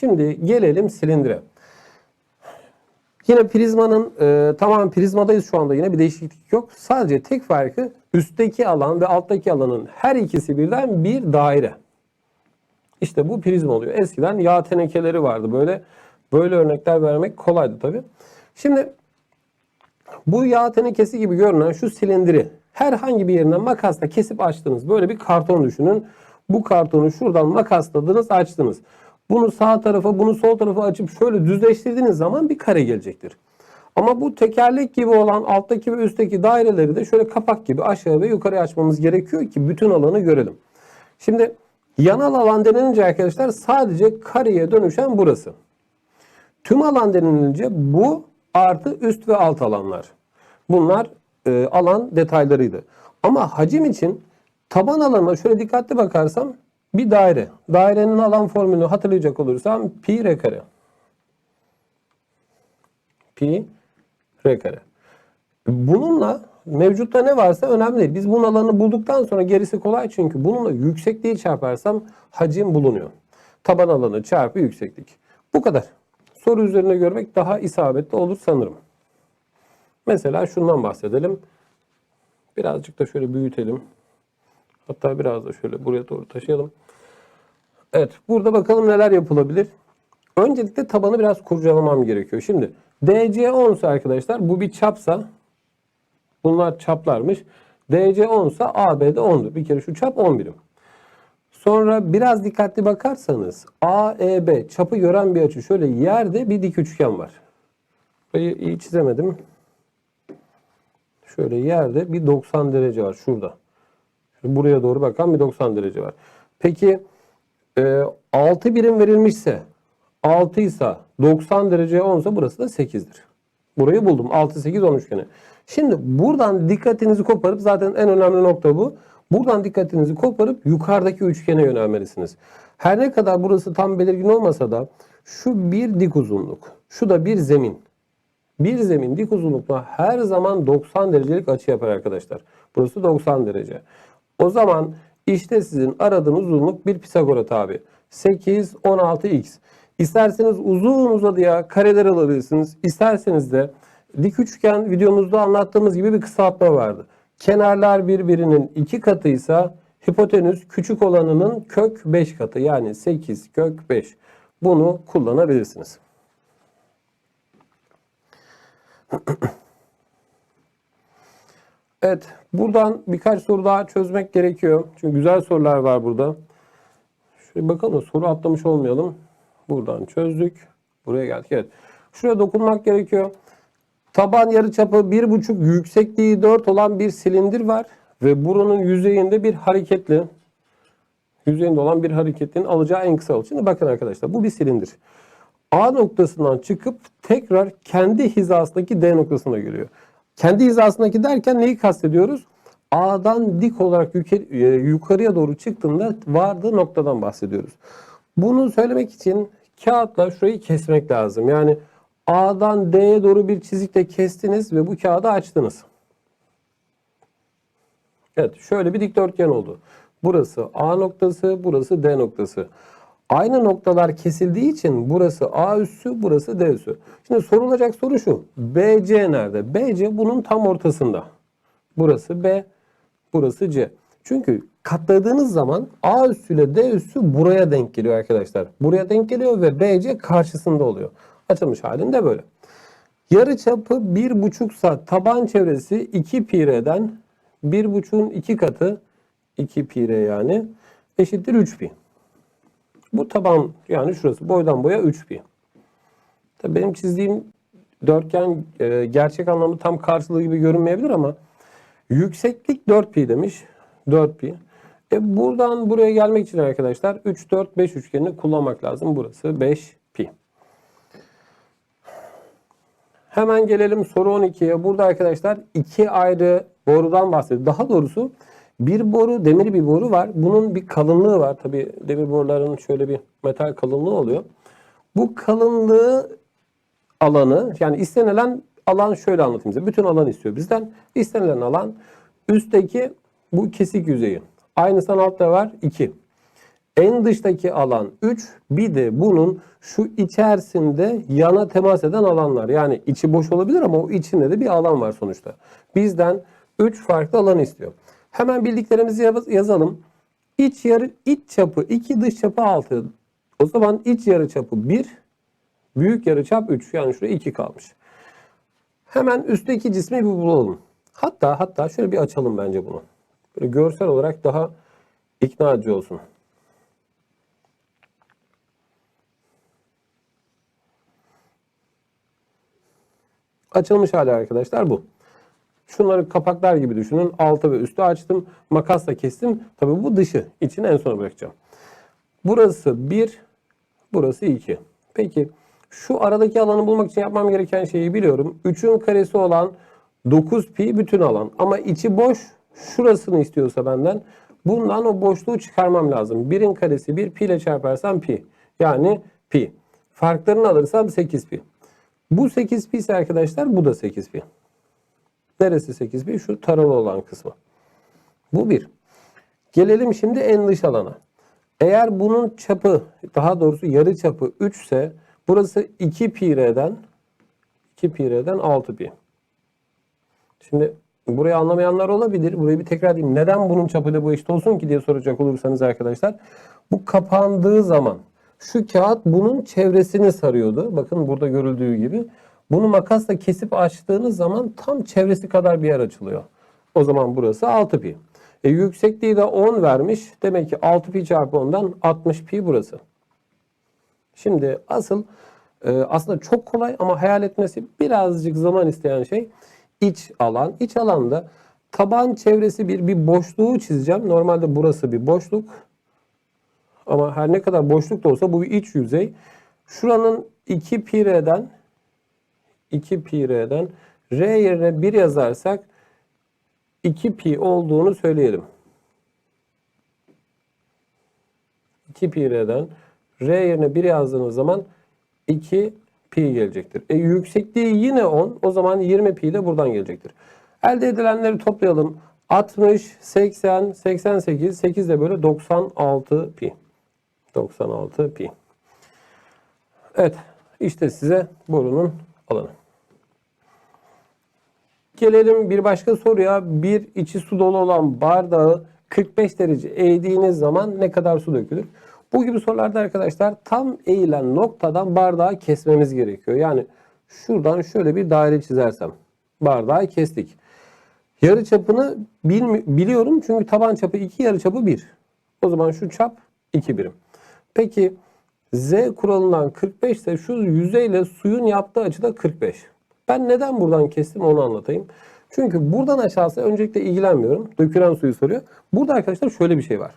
Şimdi gelelim silindire. Yine prizmanın e, tamamen prizmadayız şu anda yine bir değişiklik yok. Sadece tek farkı üstteki alan ve alttaki alanın her ikisi birden bir daire. İşte bu prizma oluyor. Eskiden yağ tenekeleri vardı böyle. Böyle örnekler vermek kolaydı tabii. Şimdi bu yağ tenekesi gibi görünen şu silindiri herhangi bir yerinden makasla kesip açtınız. Böyle bir karton düşünün. Bu kartonu şuradan makasladınız, açtınız. Bunu sağ tarafa, bunu sol tarafa açıp şöyle düzleştirdiğiniz zaman bir kare gelecektir. Ama bu tekerlek gibi olan alttaki ve üstteki daireleri de şöyle kapak gibi aşağı ve yukarı açmamız gerekiyor ki bütün alanı görelim. Şimdi yanal alan denilince arkadaşlar sadece kareye dönüşen burası. Tüm alan denilince bu artı üst ve alt alanlar. Bunlar e, alan detaylarıydı. Ama hacim için taban alanına şöyle dikkatli bakarsam bir daire. Dairenin alan formülünü hatırlayacak olursam pi r kare. Pi r kare. Bununla mevcutta ne varsa önemli değil. Biz bunun alanını bulduktan sonra gerisi kolay çünkü bununla yüksekliği çarparsam hacim bulunuyor. Taban alanı çarpı yükseklik. Bu kadar. Soru üzerine görmek daha isabetli olur sanırım. Mesela şundan bahsedelim. Birazcık da şöyle büyütelim. Hatta biraz da şöyle buraya doğru taşıyalım. Evet, burada bakalım neler yapılabilir. Öncelikle tabanı biraz kurcalamam gerekiyor. Şimdi DC 10 ise arkadaşlar bu bir çapsa bunlar çaplarmış. DC 10 ise AB de 10'dur. Bir kere şu çap 10 birim. Sonra biraz dikkatli bakarsanız AEB çapı gören bir açı. Şöyle yerde bir dik üçgen var. Burayı iyi çizemedim. Şöyle yerde bir 90 derece var şurada. Buraya doğru bakan bir 90 derece var. Peki e, 6 birim verilmişse 6 ise 90 derece 10 ise burası da 8'dir. Burayı buldum. 6, 8, 10 üçgeni. Şimdi buradan dikkatinizi koparıp zaten en önemli nokta bu. Buradan dikkatinizi koparıp yukarıdaki üçgene yönelmelisiniz. Her ne kadar burası tam belirgin olmasa da şu bir dik uzunluk. Şu da bir zemin. Bir zemin dik uzunlukla her zaman 90 derecelik açı yapar arkadaşlar. Burası 90 derece. O zaman işte sizin aradığınız uzunluk bir Pisagor'a tabi. 8, 16, x. İsterseniz uzun uzadıya kareler alabilirsiniz. İsterseniz de dik üçgen videomuzda anlattığımız gibi bir kısaltma vardı. Kenarlar birbirinin iki katıysa hipotenüs küçük olanının kök 5 katı yani 8 kök 5. Bunu kullanabilirsiniz. Evet, buradan birkaç soru daha çözmek gerekiyor. Çünkü güzel sorular var burada. Şöyle bakalım soru atlamış olmayalım. Buradan çözdük. Buraya geldik. Evet. Şuraya dokunmak gerekiyor. Taban yarıçapı 1,5 yüksekliği 4 olan bir silindir var. Ve buranın yüzeyinde bir hareketli yüzeyinde olan bir hareketin alacağı en kısa yol. Şimdi bakın arkadaşlar bu bir silindir. A noktasından çıkıp tekrar kendi hizasındaki D noktasına geliyor. Kendi hizasındaki derken neyi kastediyoruz? A'dan dik olarak e, yukarıya doğru çıktığında vardığı noktadan bahsediyoruz. Bunu söylemek için kağıtla şurayı kesmek lazım. Yani A'dan D'ye doğru bir çizikle kestiniz ve bu kağıdı açtınız. Evet şöyle bir dikdörtgen oldu. Burası A noktası, burası D noktası. Aynı noktalar kesildiği için burası A üssü, burası D üssü. Şimdi sorulacak soru şu. BC nerede? BC bunun tam ortasında. Burası B, burası C. Çünkü katladığınız zaman A üssü ile D üssü buraya denk geliyor arkadaşlar. Buraya denk geliyor ve BC karşısında oluyor. Açılmış halinde böyle. Yarı çapı 1,5 sa taban çevresi 2 pi r'den 1,5'un 2 katı 2 pi r yani eşittir 3 pi. Bu taban yani şurası boydan boya 3 pi. Tabii benim çizdiğim dörtgen e, gerçek anlamda tam karşılığı gibi görünmeyebilir ama yükseklik 4 pi demiş. 4 pi. E buradan buraya gelmek için arkadaşlar 3 4 5 üçgenini kullanmak lazım. Burası 5 pi. Hemen gelelim soru 12'ye. Burada arkadaşlar iki ayrı borudan bahsediyor. Daha doğrusu bir boru, demir bir boru var. Bunun bir kalınlığı var. Tabi demir boruların şöyle bir metal kalınlığı oluyor. Bu kalınlığı alanı yani istenilen alan şöyle anlatayım size. Bütün alan istiyor bizden. İstenilen alan üstteki bu kesik yüzeyi. Aynısı altta var 2. En dıştaki alan 3. Bir de bunun şu içerisinde yana temas eden alanlar. Yani içi boş olabilir ama o içinde de bir alan var sonuçta. Bizden 3 farklı alan istiyor. Hemen bildiklerimizi yaz- yazalım. İç yarı iç çapı 2, dış çapı 6. O zaman iç yarı çapı 1, büyük yarı çap 3. Yani şuraya 2 kalmış. Hemen üstteki cismi bir bulalım. Hatta hatta şöyle bir açalım bence bunu. Böyle görsel olarak daha ikna edici olsun. Açılmış hali arkadaşlar bu. Şunları kapaklar gibi düşünün. Altı ve üstü açtım. Makasla kestim. Tabii bu dışı. İçini en sona bırakacağım. Burası 1, burası 2. Peki şu aradaki alanı bulmak için yapmam gereken şeyi biliyorum. 3'ün karesi olan 9 pi bütün alan. Ama içi boş şurasını istiyorsa benden bundan o boşluğu çıkarmam lazım. 1'in karesi 1 pi ile çarparsam pi. Yani pi. Farklarını alırsam 8 pi. Bu 8 pi ise arkadaşlar bu da 8 pi. Neresi 8 pi? Şu taralı olan kısmı. Bu bir. Gelelim şimdi en dış alana. Eğer bunun çapı daha doğrusu yarı çapı 3 ise burası 2 pi r'den 2 pi r'den 6 pi. Şimdi burayı anlamayanlar olabilir. Burayı bir tekrar edeyim. Neden bunun çapıyla bu eşit olsun ki diye soracak olursanız arkadaşlar. Bu kapandığı zaman şu kağıt bunun çevresini sarıyordu. Bakın burada görüldüğü gibi. Bunu makasla kesip açtığınız zaman tam çevresi kadar bir yer açılıyor. O zaman burası 6 pi. E, yüksekliği de 10 vermiş. Demek ki 6 pi çarpı 10'dan 60 pi burası. Şimdi asıl e, aslında çok kolay ama hayal etmesi birazcık zaman isteyen şey iç alan. İç alanda taban çevresi bir bir boşluğu çizeceğim. Normalde burası bir boşluk. Ama her ne kadar boşluk da olsa bu bir iç yüzey. Şuranın 2 pi r'den 2 pi r'den r yerine 1 yazarsak 2 pi olduğunu söyleyelim. 2 pi r'den r yerine 1 yazdığınız zaman 2 pi gelecektir. E, yüksekliği yine 10. O zaman 20 pi de buradan gelecektir. Elde edilenleri toplayalım. 60, 80, 88, 8 de böyle 96 pi. 96 pi. Evet. işte size borunun alanı. Gelelim bir başka soruya. Bir içi su dolu olan bardağı 45 derece eğdiğiniz zaman ne kadar su dökülür? Bu gibi sorularda arkadaşlar tam eğilen noktadan bardağı kesmemiz gerekiyor. Yani şuradan şöyle bir daire çizersem bardağı kestik. Yarı çapını biliyorum çünkü taban çapı 2 yarı çapı 1. O zaman şu çap 2 birim. Peki Z kuralından 45 ise şu yüzeyle suyun yaptığı açı da 45. Ben neden buradan kestim onu anlatayım. Çünkü buradan aşağısı öncelikle ilgilenmiyorum. Dökülen suyu soruyor. Burada arkadaşlar şöyle bir şey var.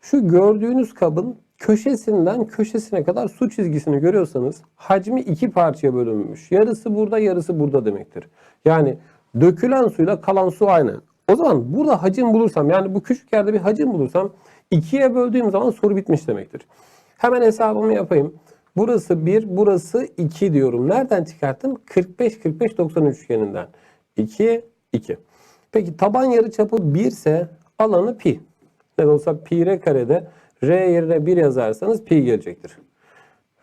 Şu gördüğünüz kabın köşesinden köşesine kadar su çizgisini görüyorsanız hacmi iki parçaya bölünmüş. Yarısı burada yarısı burada demektir. Yani dökülen suyla kalan su aynı. O zaman burada hacim bulursam yani bu küçük yerde bir hacim bulursam ikiye böldüğüm zaman soru bitmiş demektir. Hemen hesabımı yapayım. Burası 1, burası 2 diyorum. Nereden çıkarttım? 45, 45, 90 üçgeninden. 2, 2. Peki taban yarıçapı 1 ise alanı pi. Ne de olsa pi r karede r yerine 1 yazarsanız pi gelecektir.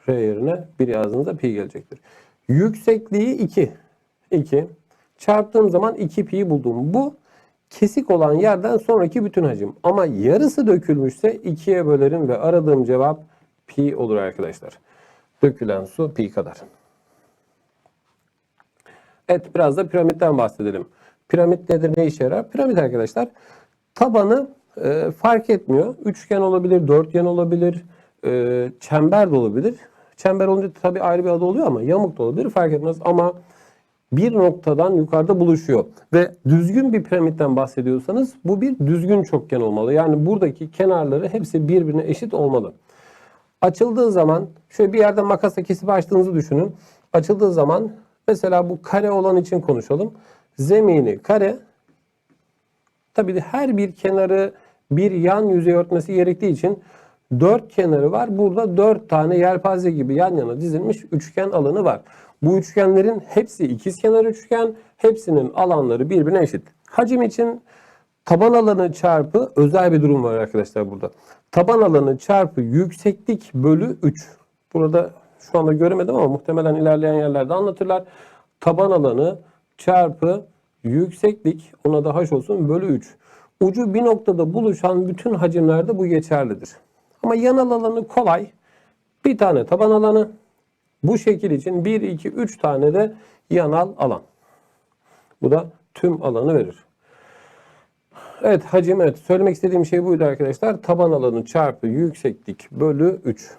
R yerine 1 yazdığınızda pi gelecektir. Yüksekliği 2. 2. Çarptığım zaman 2 pi buldum. Bu kesik olan yerden sonraki bütün hacim. Ama yarısı dökülmüşse 2'ye bölerim ve aradığım cevap pi olur arkadaşlar. Dökülen su pi kadar. Evet biraz da piramitten bahsedelim. Piramit nedir, ne işe yarar? Piramit arkadaşlar tabanı e, fark etmiyor. Üçgen olabilir, dörtgen olabilir, e, çember de olabilir. Çember olunca tabii ayrı bir adı oluyor ama yamuk da olabilir fark etmez. Ama bir noktadan yukarıda buluşuyor. Ve düzgün bir piramitten bahsediyorsanız bu bir düzgün çokgen olmalı. Yani buradaki kenarları hepsi birbirine eşit olmalı. Açıldığı zaman şöyle bir yerde makasla kesip açtığınızı düşünün. Açıldığı zaman mesela bu kare olan için konuşalım. Zemini kare tabii her bir kenarı bir yan yüzey örtmesi gerektiği için dört kenarı var. Burada dört tane yelpaze gibi yan yana dizilmiş üçgen alanı var. Bu üçgenlerin hepsi ikizkenar üçgen. Hepsinin alanları birbirine eşit. Hacim için Taban alanı çarpı özel bir durum var arkadaşlar burada. Taban alanı çarpı yükseklik bölü 3. Burada şu anda göremedim ama muhtemelen ilerleyen yerlerde anlatırlar. Taban alanı çarpı yükseklik ona da h olsun bölü 3. Ucu bir noktada buluşan bütün hacimlerde bu geçerlidir. Ama yanal alanı kolay. Bir tane taban alanı. Bu şekil için 1, 2, 3 tane de yanal alan. Bu da tüm alanı verir. Evet hacim evet. Söylemek istediğim şey buydu arkadaşlar. Taban alanı çarpı yükseklik bölü 3.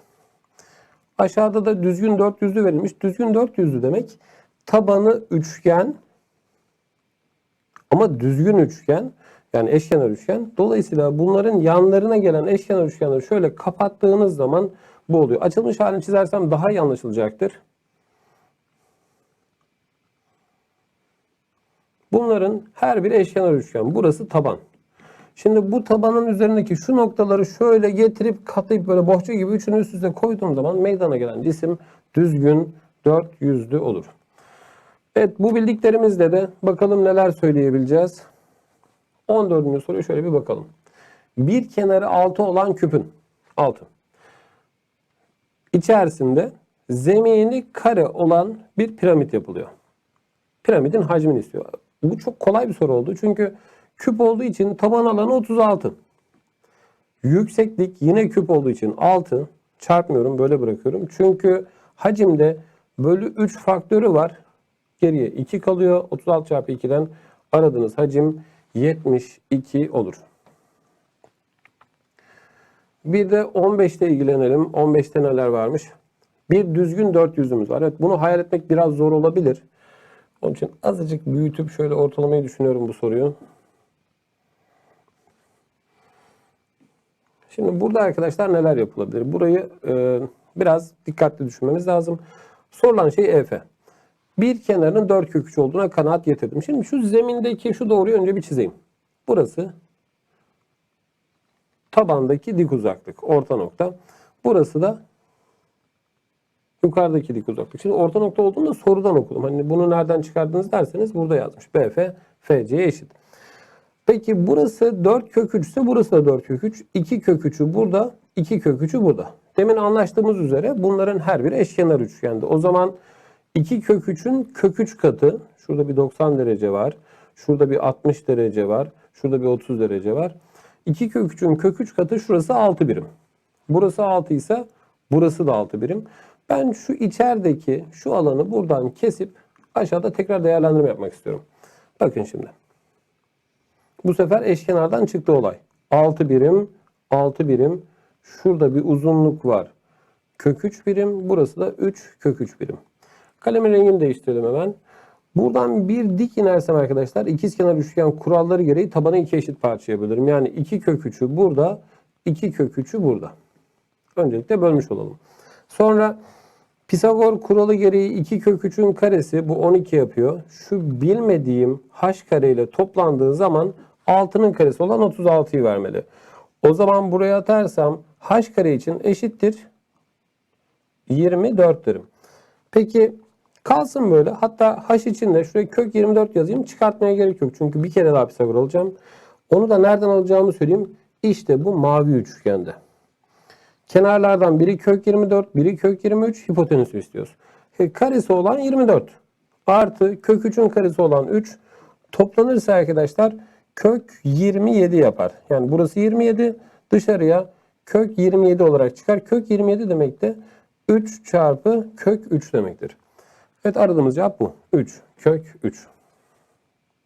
Aşağıda da düzgün 400'lü verilmiş. Düzgün 400'lü demek tabanı üçgen ama düzgün üçgen yani eşkenar üçgen. Dolayısıyla bunların yanlarına gelen eşkenar üçgenleri şöyle kapattığınız zaman bu oluyor. Açılmış halini çizersem daha iyi anlaşılacaktır. Bunların her biri eşkenar üçgen. Burası taban. Şimdi bu tabanın üzerindeki şu noktaları şöyle getirip katlayıp böyle bohça gibi üçünü üst üste koyduğum zaman meydana gelen cisim düzgün dört yüzlü olur. Evet bu bildiklerimizle de bakalım neler söyleyebileceğiz. 14. soruya şöyle bir bakalım. Bir kenarı 6 olan küpün 6. İçerisinde zemini kare olan bir piramit yapılıyor. Piramidin hacmini istiyor. Bu çok kolay bir soru oldu. Çünkü küp olduğu için taban alanı 36. Yükseklik yine küp olduğu için 6. Çarpmıyorum böyle bırakıyorum. Çünkü hacimde bölü 3 faktörü var. Geriye 2 kalıyor. 36 çarpı 2'den aradığınız hacim 72 olur. Bir de 15 ile ilgilenelim. 15'te neler varmış? Bir düzgün 400'ümüz var. Evet bunu hayal etmek biraz zor olabilir. Onun için azıcık büyütüp şöyle ortalamayı düşünüyorum bu soruyu. Şimdi burada arkadaşlar neler yapılabilir? Burayı e, biraz dikkatli düşünmemiz lazım. Sorulan şey EF. Bir kenarının 4 kök 3 olduğuna kanaat getirdim. Şimdi şu zemindeki şu doğruyu önce bir çizeyim. Burası tabandaki dik uzaklık, orta nokta. Burası da yukarıdaki dik uzaklık. Şimdi orta nokta olduğunu da sorudan okudum. Hani bunu nereden çıkardınız derseniz burada yazmış. BF FC'ye eşit. Peki burası 4 kök 3 ise burası da 4 kök 3. 2 kök 3'ü burada, 2 kök 3'ü burada. Demin anlaştığımız üzere bunların her biri eşkenar üçgendi. O zaman 2 kök 3'ün kök 3 katı, şurada bir 90 derece var. Şurada bir 60 derece var. Şurada bir 30 derece var. 2 kök 3'ün kök 3 katı şurası 6 birim. Burası 6 ise burası da 6 birim. Ben şu içerideki şu alanı buradan kesip aşağıda tekrar değerlendirme yapmak istiyorum. Bakın şimdi. Bu sefer eşkenardan çıktı olay. 6 birim, 6 birim. Şurada bir uzunluk var. Kök 3 birim. Burası da 3 kök 3 birim. Kalemin rengini değiştirelim hemen. Buradan bir dik inersem arkadaşlar ikizkenar üçgen kuralları gereği tabanı iki eşit parçaya bölürüm. Yani 2 kök 3'ü burada, 2 kök 3'ü burada. Öncelikle bölmüş olalım. Sonra Pisagor kuralı gereği 2 kök 3'ün karesi bu 12 yapıyor. Şu bilmediğim h kare ile toplandığı zaman 6'nın karesi olan 36'yı vermeli. O zaman buraya atarsam h kare için eşittir 24 derim. Peki kalsın böyle. Hatta h için de şuraya kök 24 yazayım. Çıkartmaya gerek yok. Çünkü bir kere daha Pisagor alacağım. Onu da nereden alacağımı söyleyeyim. İşte bu mavi üçgende. Kenarlardan biri kök 24, biri kök 23 hipotenüsü istiyoruz. E, karesi olan 24 artı kök 3'ün karesi olan 3 toplanırsa arkadaşlar kök 27 yapar. Yani burası 27 dışarıya kök 27 olarak çıkar. Kök 27 demek de 3 çarpı kök 3 demektir. Evet aradığımız cevap bu. 3 kök 3.